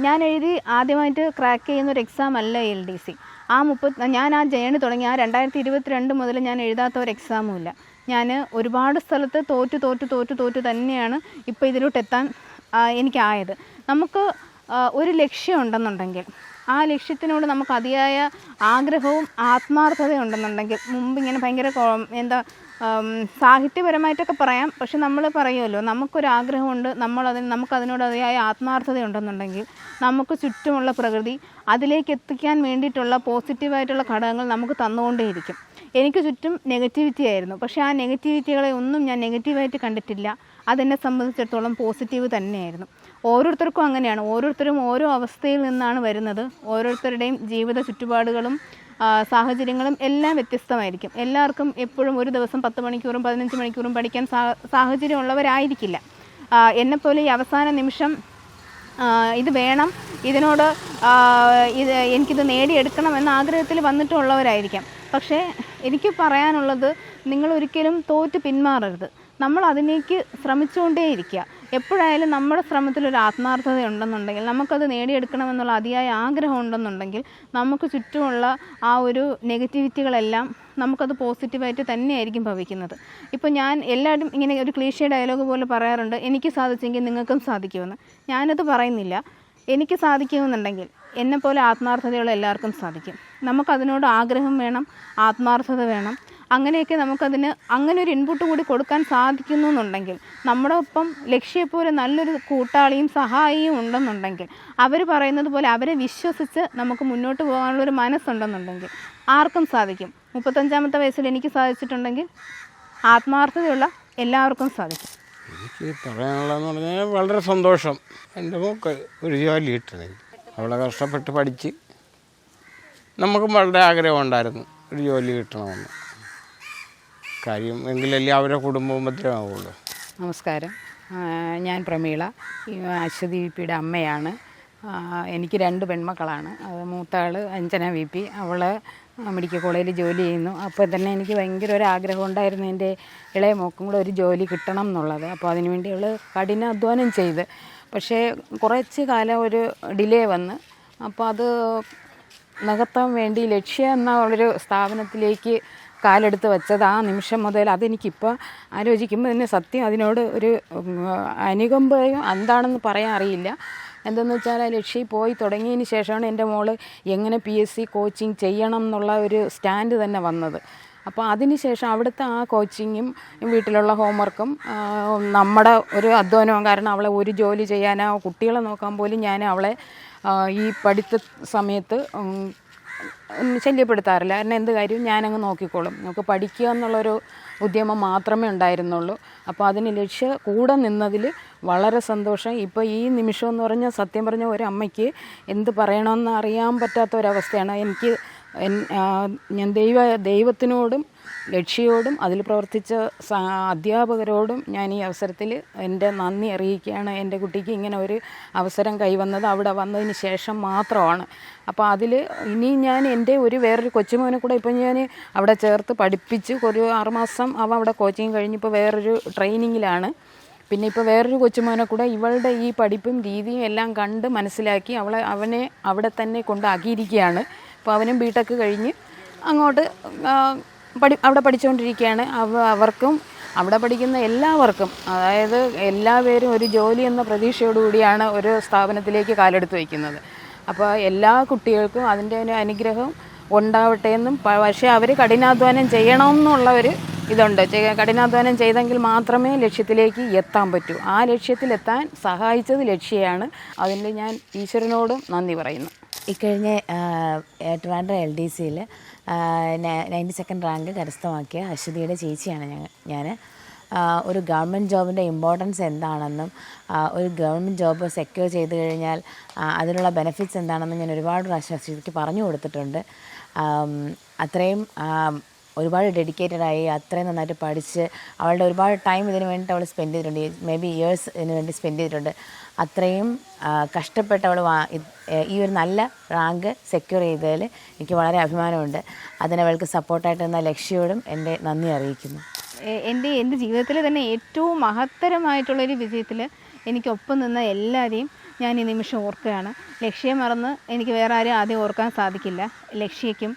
ഞാൻ എഴുതി ആദ്യമായിട്ട് ക്രാക്ക് ചെയ്യുന്ന ഒരു എക്സാം അല്ല എൽ ഡി സി ആ മുപ്പത് ഞാൻ ആ ജേണി തുടങ്ങി. ആ രണ്ടായിരത്തി ഇരുപത്തിരണ്ട് മുതൽ ഞാൻ എഴുതാത്ത ഒരു എക്സാമും ഇല്ല. ഞാൻ ഒരുപാട് സ്ഥലത്ത് തോറ്റു തോറ്റു തോറ്റു തോറ്റു തന്നെയാണ് ഇപ്പോൾ ഇതിലോട്ട് എത്താൻ എനിക്കായത്. നമുക്ക് ഒരു ലക്ഷ്യം ഉണ്ടെന്നുണ്ടെങ്കിൽ ആ ലക്ഷ്യത്തിനോട് നമുക്ക് അതിയായ ആഗ്രഹവും ആത്മാർത്ഥതയും ഉണ്ടെന്നുണ്ടെങ്കിൽ മുമ്പ് ഇങ്ങനെ ഭയങ്കര എന്താ സാഹിത്യപരമായിട്ടൊക്കെ പറയാം. പക്ഷെ നമ്മൾ പറയുമല്ലോ നമുക്കൊരാഗ്രഹമുണ്ട് നമ്മളതിന് നമുക്കതിനോട് അതിയായ ആത്മാർത്ഥത ഉണ്ടെന്നുണ്ടെങ്കിൽ നമുക്ക് ചുറ്റുമുള്ള പ്രകൃതി അതിലേക്ക് എത്തിക്കാൻ വേണ്ടിയിട്ടുള്ള പോസിറ്റീവായിട്ടുള്ള ഘടകങ്ങൾ നമുക്ക് തന്നുകൊണ്ടേയിരിക്കും. എനിക്ക് ചുറ്റും നെഗറ്റിവിറ്റി ആയിരുന്നു. പക്ഷേ ആ നെഗറ്റിവിറ്റികളെ ഒന്നും ഞാൻ നെഗറ്റീവായിട്ട് കണ്ടിട്ടില്ല. അതെന്നെ സംബന്ധിച്ചിടത്തോളം പോസിറ്റീവ് തന്നെയായിരുന്നു. ഓരോരുത്തർക്കും അങ്ങനെയാണ്. ഓരോരുത്തരും ഓരോ അവസ്ഥയിൽ നിന്നാണ് വരുന്നത്. ഓരോരുത്തരുടെയും ജീവിത ചുറ്റുപാടുകളും സാഹചര്യങ്ങളും എല്ലാം വ്യത്യസ്തമായിരിക്കും. എല്ലാവർക്കും എപ്പോഴും ഒരു ദിവസം പത്ത് മണിക്കൂറും പതിനഞ്ച് മണിക്കൂറും പഠിക്കാൻ സാ സാഹചര്യമുള്ളവരായിരിക്കില്ല. എന്നെപ്പോലെ ഈ അവസാന നിമിഷം ഇത് വേണം ഇതിനോട് ഇത് എനിക്കിത് നേടിയെടുക്കണം എന്ന ആഗ്രഹത്തിൽ വന്നിട്ടുള്ളവരായിരിക്കാം. പക്ഷേ എനിക്ക് പറയാനുള്ളത് നിങ്ങൾ ഒരിക്കലും തോറ്റ് പിന്മാറരുത്. നമ്മൾ അതിലേക്ക് ശ്രമിച്ചുകൊണ്ടേയിരിക്കുക. എപ്പോഴായാലും നമ്മുടെ ശ്രമത്തിൽ ഒരു ആത്മാർത്ഥത ഉണ്ടെന്നുണ്ടെങ്കിൽ നമുക്കത് നേടിയെടുക്കണമെന്നുള്ള അതിയായ ആഗ്രഹം ഉണ്ടെന്നുണ്ടെങ്കിൽ നമുക്ക് ചുറ്റുമുള്ള ആ ഒരു നെഗറ്റിവിറ്റികളെല്ലാം നമുക്കത് പോസിറ്റീവായിട്ട് തന്നെയായിരിക്കും ഭവിക്കുന്നത്. ഇപ്പോൾ ഞാൻ എല്ലാവരും ഇങ്ങനെ ഒരു ക്ലീഷ്യ ഡയലോഗ് പോലെ പറയാറുണ്ട് എനിക്ക് സാധിച്ചെങ്കിൽ നിങ്ങൾക്കും സാധിക്കുമെന്ന്. ഞാനത് പറയുന്നില്ല. എനിക്ക് സാധിക്കുമെന്നുണ്ടെങ്കിൽ എന്നെപ്പോലെ ആത്മാർത്ഥതയുള്ള എല്ലാവർക്കും സാധിക്കും. നമുക്കതിനോട് ആഗ്രഹം വേണം ആത്മാർത്ഥത വേണം. അങ്ങനെയൊക്കെ നമുക്കതിന് അങ്ങനെ ഒരു ഇൻപുട്ട് കൂടി കൊടുക്കാൻ സാധിക്കുന്നു എന്നുണ്ടെങ്കിൽ നമ്മുടെ ഒപ്പം ലക്ഷ്യപ്പോലെ നല്ലൊരു കൂട്ടാളിയും സഹായിയും ഉണ്ടെന്നുണ്ടെങ്കിൽ അവർ പറയുന്നത് പോലെ അവരെ വിശ്വസിച്ച് നമുക്ക് മുന്നോട്ട് പോകാനുള്ളൊരു മനസ്സുണ്ടെന്നുണ്ടെങ്കിൽ ആർക്കും സാധിക്കും. മുപ്പത്തഞ്ചാമത്തെ വയസ്സിൽ എനിക്ക് സാധിച്ചിട്ടുണ്ടെങ്കിൽ ആത്മാർത്ഥതയുള്ള എല്ലാവർക്കും സാധിക്കും. എനിക്ക് പറയാനുള്ളതെന്ന് പറഞ്ഞാൽ വളരെ സന്തോഷം. എന്റെ മോക്ക് ഒരു ജോലി കിട്ടണേ അവളെ കഷ്ടപ്പെട്ട് പഠിച്ച് നമുക്കും വളരെ ആഗ്രഹമുണ്ടായിരുന്നു ഒരു ജോലി കിട്ടണമെന്ന്. കാര്യം എങ്കിലല്ലേ അവരുടെ കുടുംബവും ഭദ്രമാവുള്ളൂ. നമസ്കാരം. ഞാൻ പ്രമീള. അശ്വതി വി പിയുടെ അമ്മയാണ് എനിക്ക് രണ്ട് പെൺമക്കളാണ്. അത് മൂത്ത ആൾ അഞ്ജന വി പി. അവൾ മെഡിക്കൽ കോളേജിൽ ജോലി ചെയ്യുന്നു. അപ്പോൾ തന്നെ എനിക്ക് ഭയങ്കര ഒരു ആഗ്രഹം ഉണ്ടായിരുന്നു എന്റെ ഇളയ മോക്കും കൂടെ ഒരു ജോലി കിട്ടണം എന്നുള്ളത്. അപ്പോൾ അതിനുവേണ്ടി അവൾ കഠിന അധ്വാനം ചെയ്ത്. പക്ഷേ കുറച്ച് കാലം ഒരു ഡിലേ വന്ന്. അപ്പോൾ അത് നികത്താൻ വേണ്ടി ലക്ഷ്യ എന്ന ഒരു സ്ഥാപനത്തിലേക്ക് കാലെടുത്ത് വെച്ചത് ആ നിമിഷം മുതൽ അതെനിക്കിപ്പോൾ ആലോചിക്കുമ്പോൾ തന്നെ സത്യം അതിനോട് ഒരു അനുകമ്പയോ എന്താണെന്ന് പറയാൻ അറിയില്ല. എന്തെന്ന് വെച്ചാൽ ലക്ഷ്യം പോയി തുടങ്ങിയതിന് ശേഷമാണ് എന്റെ മോൾ എങ്ങനെ പി എസ് സി കോച്ചിങ് ചെയ്യണം എന്നുള്ള ഒരു സ്റ്റാൻഡ് തന്നെ വന്നത്. അപ്പോൾ അതിന് ശേഷം അവിടുത്തെ ആ കോച്ചിങ്ങും വീട്ടിലുള്ള ഹോംവർക്കും നമ്മുടെ ഒരു അധ്വാനവും കാരണം അവളെ ഒരു ജോലി ചെയ്യാനോ കുട്ടികളെ നോക്കാൻ പോലും ഞാൻ അവളെ ഈ പഠിത്ത സമയത്ത് ശല്യപ്പെടുത്താറില്ല. കാരണം എന്ത് കാര്യവും ഞാനങ്ങ് നോക്കിക്കോളും. നമുക്ക് പഠിക്കുക എന്നുള്ളൊരു ഉദ്യമം മാത്രമേ ഉണ്ടായിരുന്നുള്ളൂ. അപ്പോൾ അതിന് ലക്ഷ്യ കൂടെ നിന്നതിൽ വളരെ സന്തോഷം. ഇപ്പോൾ ഈ നിമിഷം എന്ന് പറഞ്ഞാൽ സത്യം പറഞ്ഞ ഒരു അമ്മയ്ക്ക് എന്ത് പറയണമെന്ന് അറിയാൻ പറ്റാത്ത ഒരവസ്ഥയാണ്. എനിക്ക് ഞാൻ ദൈവ ദൈവത്തിനോടും ലക്ഷ്യയോടും അതിൽ പ്രവർത്തിച്ച അധ്യാപകരോടും ഞാൻ ഈ അവസരത്തിൽ എന്റെ നന്ദി അറിയിക്കുകയാണ്. എന്റെ കുട്ടിക്ക് ഇങ്ങനെ ഒരു അവസരം കൈവന്നത് അവിടെ വന്നതിന് ശേഷം മാത്രമാണ്. അപ്പോൾ അതിൽ ഇനി ഞാൻ എന്റെ ഒരു വേറൊരു കൊച്ചുമോനെ കൂടെ ഇപ്പം ഞാൻ അവിടെ ചേർത്ത് പഠിപ്പിച്ച് ഒരു ആറുമാസം അവ അവിടെ കോച്ചിങ് കഴിഞ്ഞിപ്പോൾ വേറൊരു ട്രെയിനിങ്ങിലാണ്. പിന്നെ ഇപ്പോൾ വേറൊരു കൊച്ചുമോനെ കൂടെ ഇവളുടെ ഈ പഠിപ്പും രീതിയും എല്ലാം കണ്ട് മനസ്സിലാക്കി അവളെ അവനെ അവിടെ തന്നെ കൊണ്ടാക്കിയിരിക്കുകയാണ്. അപ്പോൾ അവനും ബിടെക് കഴിഞ്ഞ് അങ്ങോട്ട് പഠി അവിടെ പഠിച്ചുകൊണ്ടിരിക്കുകയാണ്. അവ അവർക്കും അവിടെ പഠിക്കുന്ന എല്ലാവർക്കും അതായത് എല്ലാവരും ഒരു ജോലി എന്ന പ്രതീക്ഷയോടുകൂടിയാണ് ഒരു സ്ഥാപനത്തിലേക്ക് കാലെടുത്ത് വയ്ക്കുന്നത്. അപ്പോൾ എല്ലാ കുട്ടികൾക്കും അതിന്റെ ഒരു അനുഗ്രഹം ഉണ്ടാവട്ടെ എന്നും പക്ഷേ അവർ കഠിനാധ്വാനം ചെയ്യണമെന്നുള്ള ഒരു ഇതുണ്ട് കഠിനാധ്വാനം ചെയ്തെങ്കിൽ മാത്രമേ ലക്ഷ്യത്തിലേക്ക് എത്താൻ പറ്റൂ. ആ ലക്ഷ്യത്തിലെത്താൻ സഹായിച്ചത് ലക്ഷ്യമാണ് അതിന്റെ ഞാൻ ഈശ്വരനോടും നന്ദി പറയുന്നു. ഇക്കഴിഞ്ഞ ട്രിവാൻഡ്രം എൽ ഡി സിയിൽ നയന്റി സെക്കൻഡ് റാങ്ക് കരസ്ഥമാക്കിയ അശ്വതിയുടെ ചേച്ചിയാണ് ഞാൻ ഒരു ഗവൺമെന്റ് ജോബിന്റെ ഇമ്പോർട്ടൻസ് എന്താണെന്നും ഒരു ഗവൺമെന്റ് ജോബ് സെക്യൂർ ചെയ്ത് കഴിഞ്ഞാൽ അതിനുള്ള ബെനിഫിറ്റ്സ് എന്താണെന്നും ഞാൻ ഒരുപാട് പ്രാവശ്യം അശ്വതിക്ക് പറഞ്ഞു കൊടുത്തിട്ടുണ്ട്. അത്രയും ഒരുപാട് ഡെഡിക്കേറ്റഡ് ആയി അത്രയും നന്നായിട്ട് പഠിച്ച് അവളുടെ ഒരുപാട് ടൈം ഇതിന് വേണ്ടിയിട്ട് അവൾ സ്പെൻഡ് ചെയ്തിട്ടുണ്ട്. മേ ബി ഇയേഴ്സ് ഇതിന് വേണ്ടി സ്പെൻഡ് ചെയ്തിട്ടുണ്ട്. അത്രയും കഷ്ടപ്പെട്ട് അവൾ ഈ ഒരു നല്ല റാങ്ക് സെക്യൂർ ചെയ്തതിൽ എനിക്ക് വളരെ അഭിമാനമുണ്ട്. അതിന് അവൾക്ക് സപ്പോർട്ടായിട്ട് നിന്ന ലക്ഷ്യോടും എന്റെ നന്ദി അറിയിക്കുന്നു. എന്റെ എന്റെ ജീവിതത്തിൽ തന്നെ ഏറ്റവും മഹത്തരമായിട്ടുള്ളൊരു വിജയത്തിൽ എനിക്ക് ഒപ്പം നിന്ന എല്ലാവരെയും ഞാൻ ഈ നിമിഷം ഓർക്കുകയാണ്. ലക്ഷ്യം മറന്ന് എനിക്ക് വേറെ ആരും ആദ്യം ഓർക്കാൻ സാധിക്കില്ല. ലക്ഷ്യയ്ക്കും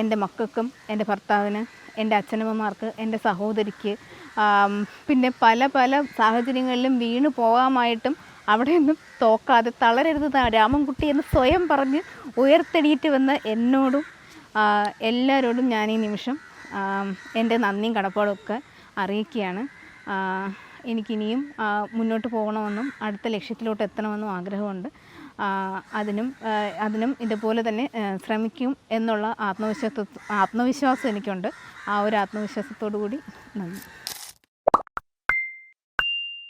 എന്റെ മക്കൾക്കും എന്റെ ഭർത്താവിന് എന്റെ അച്ഛനമ്മമാർക്ക് എന്റെ സഹോദരിക്ക് പിന്നെ പല പല സാഹചര്യങ്ങളിലും വീണു പോകാമായിട്ടും അവിടെ ഒന്നും തോക്കാതെ തളരരുത് രാമൻകുട്ടി എന്ന് സ്വയം പറഞ്ഞ് ഉയർത്തെടിയിട്ട് വന്ന എന്നോടും എല്ലാവരോടും ഞാൻ ഈ നിമിഷം എന്റെ നന്ദിയും കടപ്പാടുമൊക്കെ അറിയിക്കുകയാണ്. എനിക്കിനിയും മുന്നോട്ട് പോകണമെന്നും അടുത്ത ലക്ഷ്യത്തിലോട്ട് എത്തണമെന്നും ആഗ്രഹമുണ്ട്. അതിനും അതിനും ഇതുപോലെ തന്നെ ശ്രമിക്കും എന്നുള്ള ആത്മവിശ്വാസ ആത്മവിശ്വാസം എനിക്കുണ്ട്. ആ ഒരു ആത്മവിശ്വാസത്തോടു കൂടി നന്ദി.